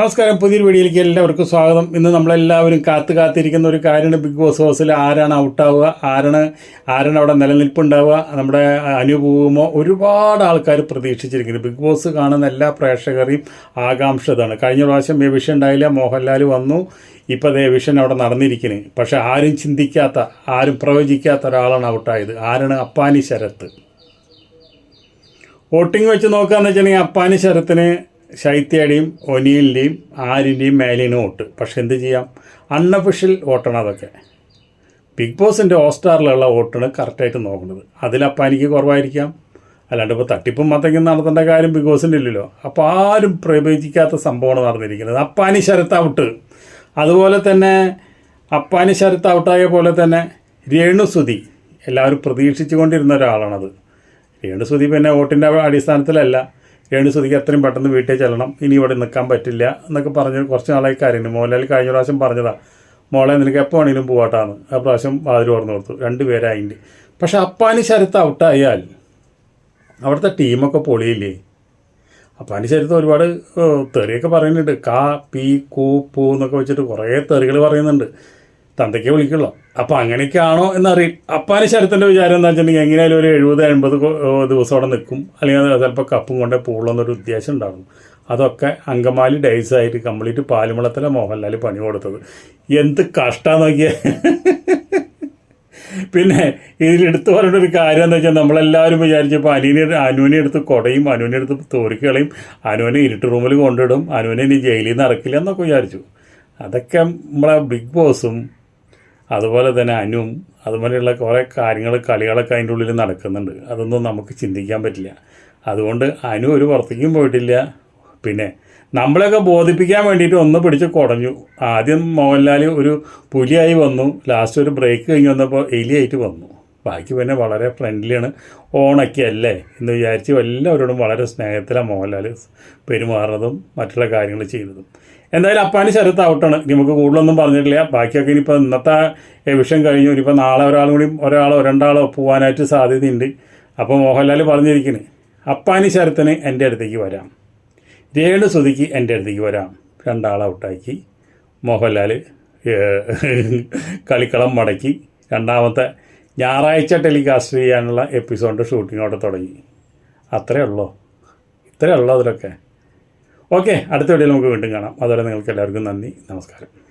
നമസ്കാരം പുതിയൊരു വീഡിയോയിലേക്ക് എല്ലാവർക്കും സ്വാഗതം. ഇന്ന് നമ്മളെല്ലാവരും കാത്തു കാത്തിരിക്കുന്ന ഒരു കാര്യമാണ്. ബിഗ് ബോസ് ഹൗസിൽ ആരാണ് ഔട്ടാവുക ആരാണ് ആരാണ് അവിടെ നിലനിൽപ്പുണ്ടാവുക നമ്മുടെ അനുഭവമോ ഒരുപാട് ആൾക്കാർ പ്രതീക്ഷിച്ചിരിക്കുന്നു. ബിഗ് ബോസ് കാണുന്ന എല്ലാ പ്രേക്ഷകരെയും ആകാംക്ഷ ഇതാണ്. കഴിഞ്ഞ പ്രാവശ്യം വിഷയം ഉണ്ടായില്ല മോഹൻലാൽ വന്നു. ഇപ്പോൾ ദേ വിഷൻ അവിടെ നടന്നിരിക്കുന്നത് പക്ഷേ ആരും ചിന്തിക്കാത്ത ആരും പ്രവചിക്കാത്ത ഒരാളാണ് ഔട്ടായത്. ആരാണ് അപ്പാനി ശരത്ത്? വോട്ടിംഗ് വെച്ച് നോക്കുകയെന്ന് വെച്ചിട്ടുണ്ടെങ്കിൽ അപ്പാനി ശരത്തിന് ശൈത്യയുടെയും ഒനിയലിന്റെയും ആരിന്റെയും മേലിനും വോട്ട്. പക്ഷെ എന്ത് ചെയ്യാം? അൺഒഫീഷ്യൽ വോട്ടാണ് അതൊക്കെ. ബിഗ് ബോസിന്റെ ഹോട്ട്സ്റ്റാറിലുള്ള വോട്ടാണ് കറക്റ്റായിട്ട് നോക്കുന്നത്. അതിലപ്പം എനിക്ക് കുറവായിരിക്കാം. അല്ലാണ്ട് ഇപ്പോൾ തട്ടിപ്പും മത്തങ്ങും നടത്തേണ്ട കാര്യം ബിഗ് ബോസിന്റെ ഇല്ലല്ലോ. അപ്പോൾ ആരും പ്രവചിക്കാത്ത സംഭവമാണ് നടന്നിരിക്കുന്നത്. അപ്പാനി ശരത്ത് ഔട്ട്. അതുപോലെ തന്നെ അപ്പാനി ശരത്ത് ഔട്ടായ പോലെ തന്നെ രേണുസുതി. എല്ലാവരും പ്രതീക്ഷിച്ചു കൊണ്ടിരുന്ന ഒരാളാണത്. രേണുസുതി പിന്നെ വോട്ടിന്റെ അടിസ്ഥാനത്തിലല്ല. രേണുസുതിക്ക് എത്രയും പെട്ടെന്ന് വീട്ടിൽ ചെല്ലണം. ഇനി ഇവിടെ നിൽക്കാൻ പറ്റില്ല എന്നൊക്കെ പറഞ്ഞ് കുറച്ച് നാളായി കാര്യമുണ്ട് മോഹൻലാൽ കഴിഞ്ഞ പ്രാവശ്യം പറഞ്ഞതാ മോളെ നിനക്ക് എപ്പോൾ വേണമെങ്കിലും പോവാട്ടാന്ന്. ആ പ്രാവശ്യം വാതിൽ ഓർന്നു കൊടുത്തു. രണ്ട് പേരായിണ്ട്. പക്ഷെ അപ്പാനി ശരത്ത് ഔട്ടായാൽ അവിടുത്തെ ടീമൊക്കെ പൊളിയില്ലേ? അപ്പാനി ശരത്ത് ഒരുപാട് തെറിയൊക്കെ പറയുന്നുണ്ട്. കാ പി കൂ പൂ എന്നൊക്കെ വെച്ചിട്ട് കുറേ തെറികൾ പറയുന്നുണ്ട്. തന്തയ്ക്ക് വിളിക്കുള്ളൂ. അപ്പോൾ അങ്ങനെയൊക്കെയാണോ എന്നറിയും. അപ്പാന് ശരത്തിന്റെ വിചാരം എന്താ വെച്ചിട്ടുണ്ടെങ്കിൽ എങ്ങനെയായാലും ഒരു എഴുപത് എൺപത് ദിവസം അവിടെ നിൽക്കും. അല്ലെങ്കിൽ ചിലപ്പോൾ കപ്പും കൊണ്ടേ പോകുള്ളൂ എന്നൊരു ഉദ്ദേശം ഉണ്ടാകും. അതൊക്കെ അങ്കമാലി ഡേയ്സ് ആയിട്ട് കംപ്ലീറ്റ് പാലുമുളത്തിലെ മോഹൻലാൽ പണി കൊടുത്തത്. എന്ത് കഷ്ടം നോക്കിയേ. പിന്നെ ഇതിലെടുത്ത് പറയേണ്ട ഒരു കാര്യം എന്താ വെച്ചാൽ നമ്മളെല്ലാവരും വിചാരിച്ചപ്പോൾ അനുവിനെ അനുവിനെ എടുത്ത് കൊടയും അനുവിനെ എടുത്ത് തോരിക്കളയും അനുവിനെ ഇരുട്ട് റൂമിൽ കൊണ്ടിടും. അനുവിനെ ഇനി ജയിലിൽ നിന്ന് ഇറക്കില്ല എന്നൊക്കെ വിചാരിച്ചു. അതൊക്കെ നമ്മളെ ബിഗ് ബോസും അതുപോലെ തന്നെ അനുവും അതുപോലെയുള്ള കുറേ കാര്യങ്ങൾ കളികളൊക്കെ അതിന്റെ ഉള്ളിൽ നടക്കുന്നുണ്ട്. അതൊന്നും നമുക്ക് ചിന്തിക്കാൻ പറ്റില്ല. അതുകൊണ്ട് അനു ഒരു പുറത്തേക്കും പോയിട്ടില്ല. പിന്നെ നമ്മളെയൊക്കെ ബോധിപ്പിക്കാൻ വേണ്ടിയിട്ട് ഒന്ന് പിടിച്ച് കുടഞ്ഞു. ആദ്യം മോഹൻലാൽ ഒരു പുലിയായി വന്നു. ലാസ്റ്റ് ഒരു ബ്രേക്ക് കഴിഞ്ഞ് വന്നപ്പോൾ എലിയായിട്ട് വന്നു. ബാക്കി പിന്നെ വളരെ ഫ്രണ്ട്ലിയാണ് ഓണൊക്കെ അല്ലേ? എന്ന് വിചാരിച്ച് എല്ലാവരോടും വളരെ സ്നേഹത്തിലാണ് മോഹൻലാൽ പെരുമാറുന്നതും മറ്റുള്ള കാര്യങ്ങൾ ചെയ്യുന്നതും എന്തായാലും അപ്പാനി ശരത്ത് ഔട്ടാണ് നമുക്ക് കൂടുതലൊന്നും പറഞ്ഞിട്ടില്ല. ബാക്കിയൊക്കെ ഇനിയിപ്പോൾ ഇന്നത്തെ വിഷയം കഴിഞ്ഞു. ഇനിയിപ്പോൾ നാളെ ഒരാളും കൂടി ഒരാളോ രണ്ടാളോ പോകാനായിട്ട് സാധ്യതയുണ്ട്. അപ്പോൾ മോഹൻലാൽ പറഞ്ഞിരിക്കുന്നത് അപ്പാനി ശരത്തിന് എന്റെ അടുത്തേക്ക് വരാം. രേണു സുതിക്ക് എന്റെ അടുത്തേക്ക് വരാം. രണ്ടാളെ ഔട്ടാക്കി മോഹൻലാൽ കളിക്കളം മടക്കി. രണ്ടാമത്തെ ഞായറാഴ്ച ടെലികാസ്റ്റ് ചെയ്യാനുള്ള എപ്പിസോഡിന്റെ ഷൂട്ടിംഗ് അവിടെ തുടങ്ങി. അത്രേ ഉള്ളൂ. ഇത്രേ ഉള്ളൂ അതിലൊക്കെ. ഓക്കെ അടുത്ത വീഡിയോയിൽ നമുക്ക് വീണ്ടും കാണാം. അതുവരെ നിങ്ങൾക്ക് എല്ലാവർക്കും നന്ദി. നമസ്കാരം.